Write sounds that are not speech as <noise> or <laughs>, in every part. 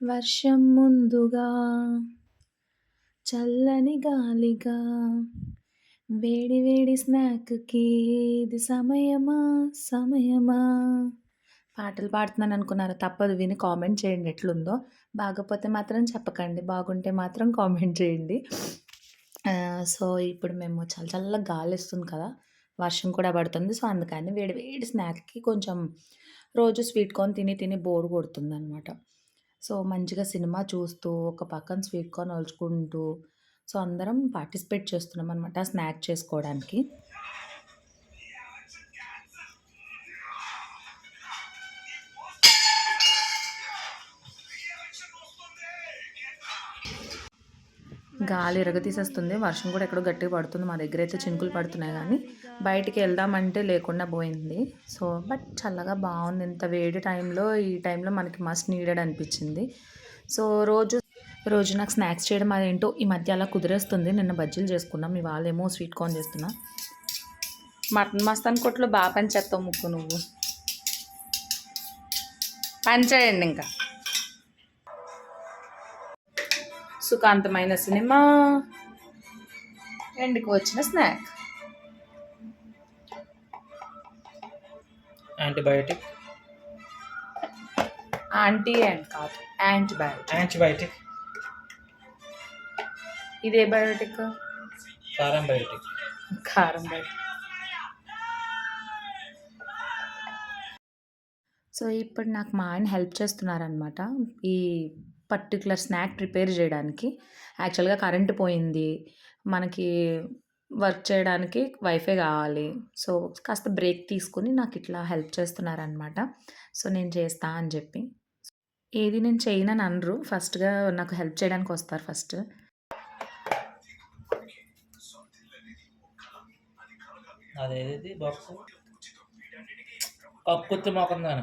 వర్షం ముందుగా చల్లని గాలిగా వేడి వేడి స్నాక్కి ఇది సమయమా? సమయమా? పాటలు పాడుతున్నాను అనుకున్నారు? తప్పదు విని కామెంట్ చేయండి ఎట్లుందో. బాగపోతే మాత్రం చెప్పకండి బాగుంటే మాత్రం కామెంట్ చేయండి. సో ఇప్పుడు మేము చాలా చల్ల గాలి ఇస్తుంది కదా వర్షం కూడా పడుతుంది. సో అందుకని వేడి వేడి స్నాక్కి కొంచెం రోజు స్వీట్ కార్న్ తిని తిని బోర్ కొడుతుంది అనమాట సో మంచిగా సినిమా చూస్తూ ఒక పక్కన స్వీట్ కార్న్ ఒలుచుకుంటూ సో అందరం పార్టిసిపేట్ చేస్తున్నాం అనమాట స్నాక్ చేసుకోవడానికి. గాలి ఇరగతీసేస్తుంది. వర్షం కూడా ఎక్కడో గట్టిగా పడుతుంది. మా దగ్గర అయితే చినుకులు పడుతున్నాయి కానీ బయటికి వెళ్దామంటే లేకుండా పోయింది. సో బట్ చల్లగా బాగుంది. ఇంత వేడి టైంలో ఈ టైంలో మనకి మస్ట్ నీడెడ్ అనిపించింది. సో రోజు రోజు నాకు స్నాక్స్ చేయడం అదేంటో ఈ మధ్య అలా కుదిరేస్తుంది. నిన్న బజ్జీలు చేసుకున్నాం. వాళ్ళేమో స్వీట్ కార్న్ చేస్తున్నా. మటన్ మస్తాన్ కొట్లో బాగా పని చేస్తావు ముక్కు నువ్వు. పని చేయండి ఇంకా. సుఖాంతమైన సినిమా. ఎండుకు వచ్చిన స్నాక్. యాంటీబయోటిక్ యాంటీ అండ్ కాదు యాంటీబయోటిక్ యాంటీబయోటిక్ ఇదే బయోటిక్ కారం బయోటిక్ కారం బయోటిక్ సో ఇప్పుడు నాకు మా ఆయన హెల్ప్ చేస్తున్నారనమాట ఈ పర్టికులర్ స్నాక్ ప్రిపేర్ చేయడానికి. యాక్చువల్గా కరెంటు పోయింది. మనకి వర్క్ చేయడానికి వైఫై కావాలి. సో కాస్త బ్రేక్ తీసుకుని నాకు ఇట్లా హెల్ప్ చేస్తున్నారనమాట సో నేను చేస్తా అని చెప్పి. ఏది నేను చేయనని అనరు. ఫస్ట్గా నాకు హెల్ప్ చేయడానికి వస్తారు ఫస్ట్. అదేది బాక్స్? కక్కుత్తి మొఖం దాని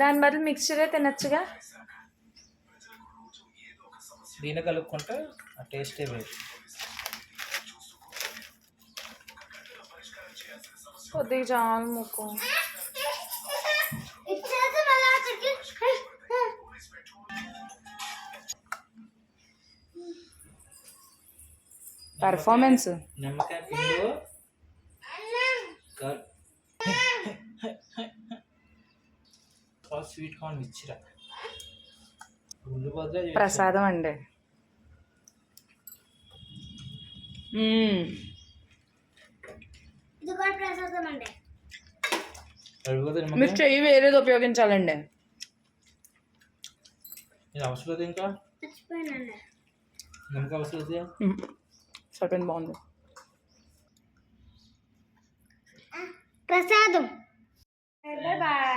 దాని బదులు మిక్స్చరే తినచ్చుగా? దీన్ని కలుపుకుంటే ఆ టేస్టే వేరు. కొద్దిగా చాలు ముక్కు. పర్ఫార్మెన్స్ నిమ్మకాయ పిండు. <laughs> స్వీట్ కార్న్ ఇచ్చిరా. ప్రసాదం అండి. మీరు చెయ్యి వేరేది ఉపయోగించాలండి. ఇది అవసరం ఇంకా? నిమ్మకాయ అవసరం. సరిపోయింది బాగుంది. ప్రసాదం. బాయ్.